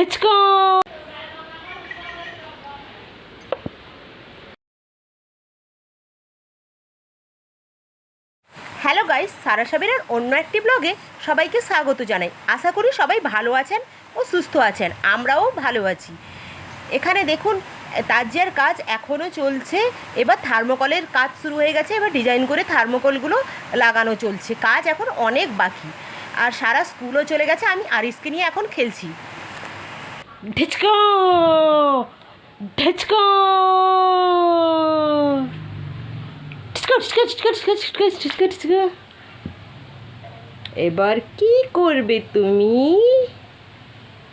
ঢেচকা hello guys Sara সাবিরের অন্য একটি ব্লগে সবাইকে স্বাগত জানাই। আশা করি সবাই ভালো আছেন ও সুস্থ আছেন। আমরাও ভালো আছি। এখানে দেখুন, তাজিয়ার কাজ এখনও চলছে। এবার থার্মোকলের কাজ শুরু হয়ে গেছে। এবার ডিজাইন করে থার্মোকলগুলো লাগানো চলছে। কাজ এখন অনেক বাকি। আর সারা স্কুলও চলে গেছে। আমি আরিসকে নিয়ে এখন খেলছি। ঢেচকা ঢেচকা এবার কি করবে তুমি?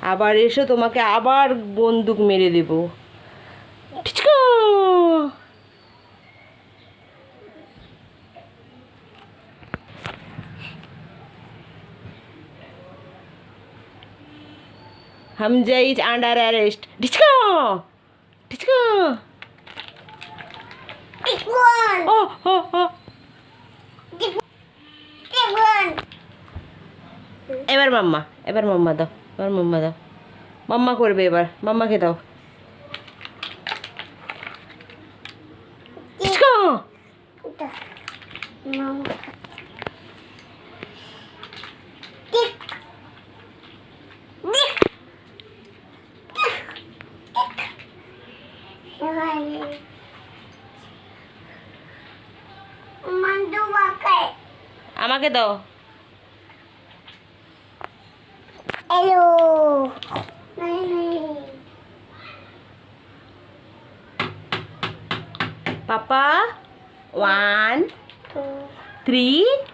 আবার এসো তোমাকে আবার বন্দুক মেরে দেব। Hamza is under arrest Disco! Disco! This one. oh, oh! Big, big one. এবার মাম্মা এবার মাম্মা দাও এবার মাম্মা দাও মাম্মা করবে এবার মাম্মাকে দাও আমাকে দাও Hello. Nani. পাপা one Two. Three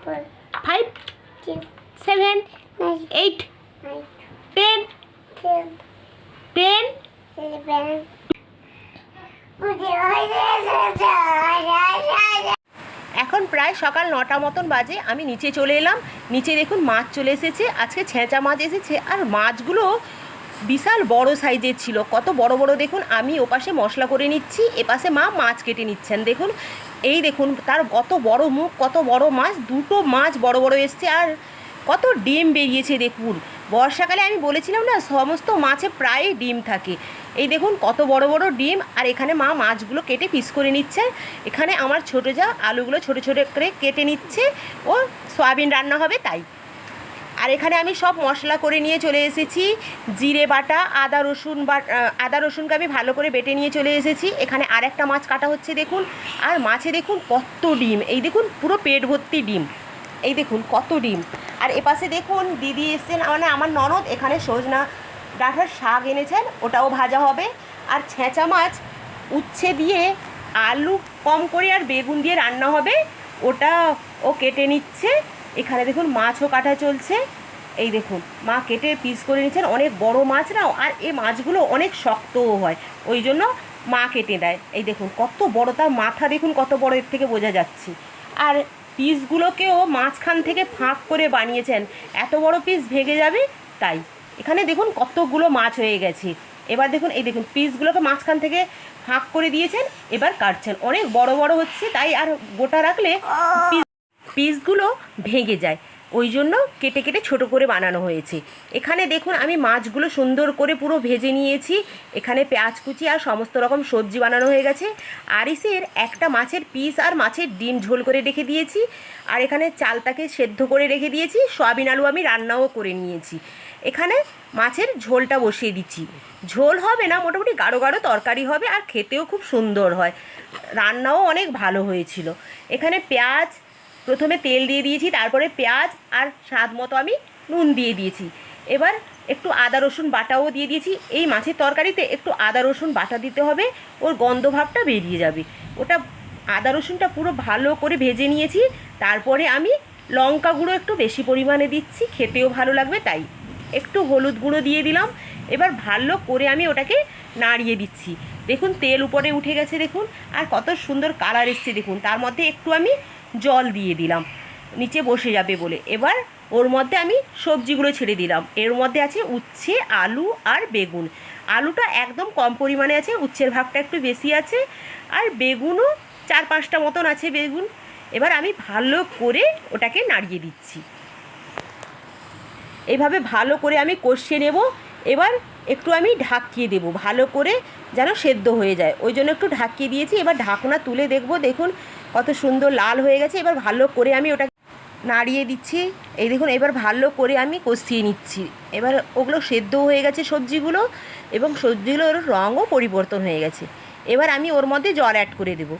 Four. Five Two. Seven Nine. Eight Nine. Ten Ten. Ten Eleven. এখন প্রায় সকাল নটা মতন বাজে, আমি নিচে চলে এলাম। নিচে দেখুন মাছ চলে এসেছে, আজকে ছেঁচা মাছ এসেছে, আর মাছগুলো বিশাল বড় সাইজের ছিল। কত বড় বড় দেখুন, আমি ওপাশে মশলা করে নিচ্ছি, এপাশে মা মাছ কেটে নিচ্ছেন, দেখুন। এই দেখুন, তার কত বড় মুখ, কত বড় মাছ, দুটো মাছ বড় বড় এসছে, আর কত ডিম বেরিয়েছে দেখুন। বর্ষাকালে আমি বলেছিলাম না, সমস্ত মাছে প্রায় ডিম থাকে। এই দেখুন কত বড় বড় ডিম, আর এখানে মা মাছগুলো কেটে পিস করে নিচ্ছে। এখানে আমার ছোটো যা আলুগুলো ছোটো ছোটো করে কেটে নিচ্ছে, ও সয়াবিন রান্না হবে তাই। আর এখানে আমি সব মশলা করে নিয়ে চলে এসেছি, জিরে বাটা, আদা রসুন বাট আদা রসুনকে আমি ভালো করে বেটে নিয়ে চলে এসেছি। এখানে আর একটা মাছ কাটা হচ্ছে দেখুন, আর মাছে দেখুন কত ডিম, এই দেখুন পুরো পেট ভর্তি ডিম, এই দেখুন কত ডিম। আর এপাশে দেখুন দিদি এসছেন মানে আমার ননদ, এখানে সজনা ডাঁটার শাক এনেছেন, ওটাও ভাজা হবে। আর ছেঁচা মাছ উচ্ছে দিয়ে আলু কম করে আর বেগুন দিয়ে রান্না হবে, ওটা ও কেটে নিচ্ছে। এখানে দেখুন মাছও কাটা চলছে। এই দেখুন, মা কেটে পিস করে নিচ্ছেন অনেক বড় মাছ না, আর এই মাছগুলো অনেক শক্তও হয়, ওই জন্য মা কেটে দেয়। এই দেখুন, কত বড় তার মাথা, দেখুন কত বড়, এর থেকে বোঝা যাচ্ছে। আর পিসগুলোকেও মাঝখান থেকে ফাঁক করে বানিয়েছেন, এত বড় পিস ভেঙে যাবে, তাই। এখানে দেখুন কতগুলো মাছ হয়ে গেছে। এবার দেখুন, এই দেখুন পিসগুলোকে মাঝখান থেকে ফাঁক করে দিয়েছেন, এবার কাটছেন। অনেক বড় বড় হচ্ছে, তাই আর গোটা রাখলে পিস পিসগুলো ভেঙে যায়। ওই জন্য কেটে কেটে ছোট করে বানানো হয়েছে। এখানে দেখুন, আমি মাছগুলো সুন্দর করে পুরো ভেজে নিয়েছি। এখানে পেঁয়াজ কুচি আর সমস্ত রকম সবজি বানানো হয়ে গেছে। আরিসের একটা মাছের পিস আর মাছের ডিম ঝোল করে রেখে দিয়েছি। আর এখানে চালটাকে সেদ্ধ করে রেখে দিয়েছি। সয়াবিন আলু আমি রান্নাও করে নিয়েছি। এখানে মাছের ঝোলটা বসিয়ে দিচ্ছি। ঝোল হবে না, মোটামুটি গাঢ় গাঢ় তরকারি হবে আর খেতেও খুব সুন্দর হয়। রান্নাও অনেক ভালো হয়েছিল। এখানে পেঁয়াজ প্রথমে তেল দিয়ে দিয়েছি, তারপরে পেঁয়াজ আর স্বাদ মতো আমি নুন দিয়ে দিয়েছি। এবার একটু আদা, রসুন বাটাও দিয়ে দিয়েছি। এই মাছের তরকারিতে একটু আদা, রসুন বাটা দিতে হবে, ওর গন্ধ ভাবটা বেরিয়ে যাবে। ওটা আদা, রসুনটা পুরো ভালো করে ভেজে নিয়েছি, তারপরে আমি লঙ্কা গুঁড়ো একটু বেশি পরিমাণে দিচ্ছি, খেতেও ভালো লাগবে, তাই। একটু হলুদ গুঁড়ো দিয়ে দিলাম। এবার ভালো করে আমি ওটাকে নাড়িয়ে দিচ্ছি। দেখুন, তেল উপরে উঠে গেছে, দেখুন। আর কত সুন্দর কালার এসছে, দেখুন। তার মধ্যে একটু আমি জল দিয়ে দিলাম। নিচে বসে যাবে বলে। এবার ওর মধ্যে আমি সবজিগুলো ছেড়ে দিলাম। এর মধ্যে আছে উচ্ছে, আলু আর বেগুন। আলুটা একদম কম পরিমাণে আছে, উচ্ছের ভাগটা একটু বেশি আছে। আর বেগুনও চার পাঁচটা মতন আছে বেগুন। এবার আমি ভালো করে ওটাকে নাড়িয়ে দিচ্ছি। এইভাবে ভালো করে আমি কষিয়ে নেব। এবার একটু আমি ঢাকিয়ে দেবো, ভালো করে যেন সেদ্ধ হয়ে যায়। ওই জন্য একটু ঢাকিয়ে দিয়েছি। এবার ঢাকনা তুলে দেখব, দেখুন কত সুন্দর লাল হয়ে গেছে। এবার ভালো করে আমি ওটা নাড়িয়ে দিচ্ছি। এই দেখুন, এবার ভালো করে আমি কষিয়ে নিচ্ছি। এবার ওগুলো সেদ্ধ হয়ে গেছে সবজিগুলো এবং সবজিগুলোর রঙও পরিবর্তন হয়ে গেছে। এবার আমি ওর মধ্যে জল অ্যাড করে দেবো।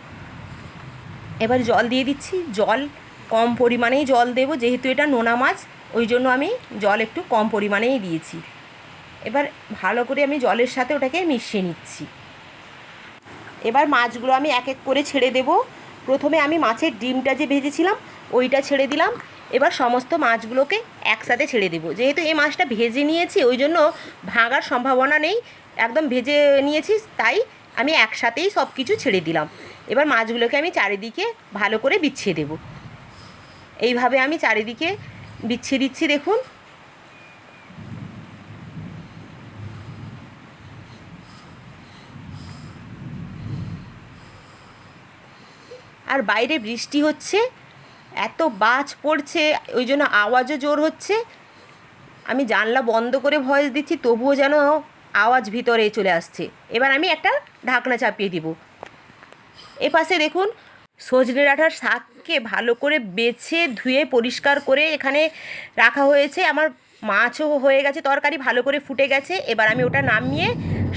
এবার জল দিয়ে দিচ্ছি। জল কম পরিমাণেই জল দেবো, যেহেতু এটা নোনা মাছ। ওই জন্য আমি জল একটু কম পরিমাণেই দিয়েছি। এবার ভালো করে আমি জলের সাথে ওটাকে মিশিয়ে নিচ্ছি। এবার মাছগুলো আমি এক এক করে ছেড়ে দেব। প্রথমে আমি মাছের ডিমটা যে ভেজেছিলাম, ওইটা ছেড়ে দিলাম। এবার সমস্ত মাছগুলোকে একসাথে ছেড়ে দেবো। যেহেতু এই মাছটা ভেজে নিয়েছি, ওই জন্য ভাঙার সম্ভাবনা নেই। একদম ভেজে নিয়েছি, তাই আমি একসাথেই সব কিছু ছেড়ে দিলাম। এবার মাছগুলোকে আমি চারিদিকে ভালো করে বিছিয়ে দেব। এইভাবে আমি চারিদিকে বিছিয়ে দিচ্ছি দেখুন। আর বাইরে বৃষ্টি হচ্ছে, এত বাজ পড়ছে, ওই জন্য আওয়াজও জোর হচ্ছে। আমি জানলা বন্ধ করে ভয়েস দিচ্ছি, তবুও যেন আওয়াজ ভিতরে চলে আসছে। এবার আমি একটা ঢাকনা চাপিয়ে দিব। এ পাশে দেখুন সজনে ডাঁটার শাককে ভালো করে বেছে, ধুয়ে, পরিষ্কার করে এখানে রাখা হয়েছে। আমার মাছও হয়ে গেছে, তরকারি ভালো করে ফুটে গেছে। এবার আমি ওটা নামিয়ে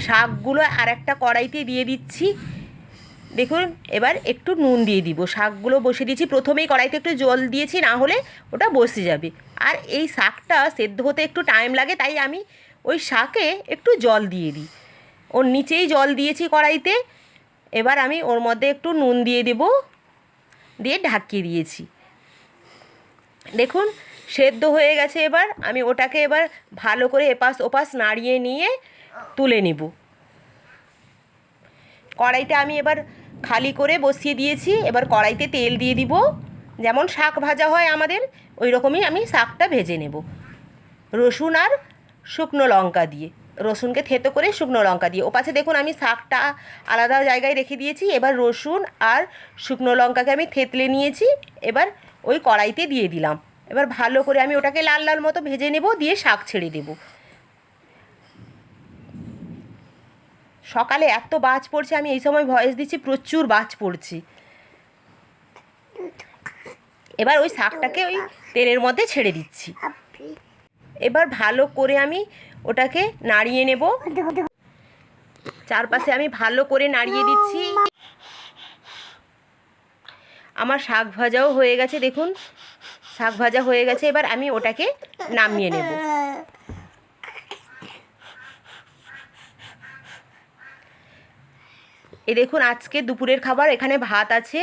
শাকগুলো আর একটা কড়াইতে দিয়ে দিচ্ছি। দেখুন, এবার একটু নুন দিয়ে দিব। শাকগুলো বসে দিয়েছি প্রথমেই কড়াইতে একটু জল দিয়েছি, না হলে ওটা বসে যাবে। আর এই শাকটা সেদ্ধ হতে একটু টাইম লাগে, তাই আমি ওই শাকে একটু জল দিয়ে দিই। ওর নিচেই জল দিয়েছি কড়াইতে। এবার আমি ওর মধ্যে একটু নুন দিয়ে দেব। দিয়ে ঢাকিয়ে দিয়েছি। দেখুন, সেদ্ধ হয়ে গেছে এবার। আমি ওটাকে এবার ভালো করে এপাশ ওপাশ নাড়িয়ে নিয়ে তুলে নেব। কড়াইটা আমি এবার খালি করে বসিয়ে দিয়েছি। এবার কড়াইতে তেল দিয়ে দিব। যেমন শাক ভাজা হয় আমাদের, ওই রকমই আমি শাকটা ভেজে নেব। রসুন আর শুকনো লঙ্কা দিয়ে। রসুনকে থেতো করে শুকনো লঙ্কা দিয়ে। ওপাশে দেখুন আমি শাকটা আলাদা জায়গায় রেখে দিয়েছি। এবার রসুন আর শুকনো লঙ্কাকে আমি থেতলে নিয়েছি। এবার ওই কড়াইতে দিয়ে দিলাম। এবার ভালো করে আমি ওটাকে লাল লাল মতো ভেজে নেব দিয়ে শাক ছেড়ে দেবো। সকালে এত বাজ পড়ছে আমি এই সময় ভয়েস দিচ্ছি প্রচুর বাজ পড়ছে। এবার ওই শাকটাকে ওই তেলের মধ্যে ছেড়ে দিচ্ছি। এবার ভালো করে আমি ওটাকে নাড়িয়ে নেব। চারপাশে আমি ভালো করে নাড়িয়ে দিচ্ছি। আমার শাক ভাজাও হয়ে গেছে, দেখুন। শাক ভাজা হয়ে গেছে, এবার আমি ওটাকে নামিয়ে নেব। এ দেখুন, আজকে দুপুরের খাবার, এখানে ভাত আছে।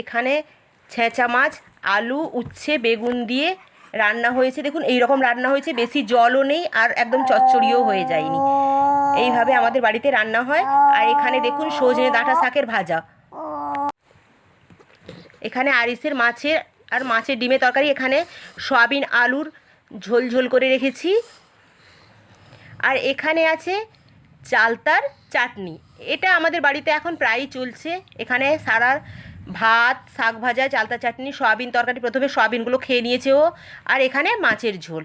এখানে ছেঁচা মাছ, আলু, উচ্ছে, বেগুন দিয়ে রান্না হয়েছে, দেখুন এই রকম রান্না হয়েছে, বেশি জলও নেই আর একদম চচ্চড়িও হয়ে যায়নি। এইভাবে আমাদের বাড়িতে রান্না হয়, আর এখানে দেখুন, সজনে ডাঁটা শাকের ভাজা। এখানে আরিসের মাছের আর মাছের ডিমের তরকারি, এখানে সয়াবিন আলুর ঝোল ঝোল করে রেখেছি। আর এখানে আছে চালতার চাটনি। এটা আমাদের বাড়িতে এখন প্রায়ই চলছে। এখানে সারা ভাত, শাক ভাজা, চালতা চাটনি, সয়াবিন তরকারি প্রথমে সয়াবিনগুলো খেয়ে নিয়েছে ও। আর এখানে মাছের ঝোল।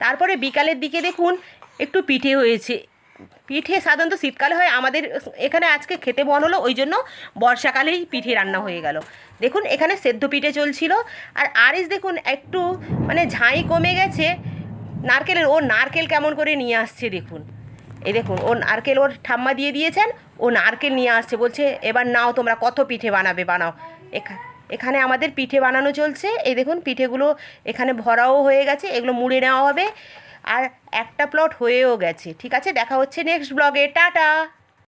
তারপরে বিকালের দিকে দেখুন, একটু পিঠে হয়েছে। পিঠে সাধারণত শীতকালে হয়, আমাদের এখানে আজকে খেতে মন হলো, ওই জন্য বর্ষাকালেই পিঠে রান্না হয়ে গেল। দেখুন, এখানে সেদ্ধ পিঠে চলছিল। আর আরিস দেখুন, একটু মানে ঝাঁই কমে গেছে। নারকেলের, ও নারকেল কেমন করে নিয়ে আসছে দেখুন। এই দেখুন ও নারকেল ওর ঠাম্মা দিয়ে দিয়েছেন, ও নারকেল নিয়ে আসছে, বলছে, এবার নাও, তোমরা কত পিঠে বানাবে, বানাও। এখা, এখানে আমাদের পিঠে বানানো চলছে, এই দেখুন, পিঠেগুলো এখানে ভরাও হয়ে গেছে, এগুলো মুড়ে নেওয়া হবে, আর একটা প্লট হয়েও গেছে, ঠিক আছে? দেখা হচ্ছে নেক্সট ব্লগে টাটা!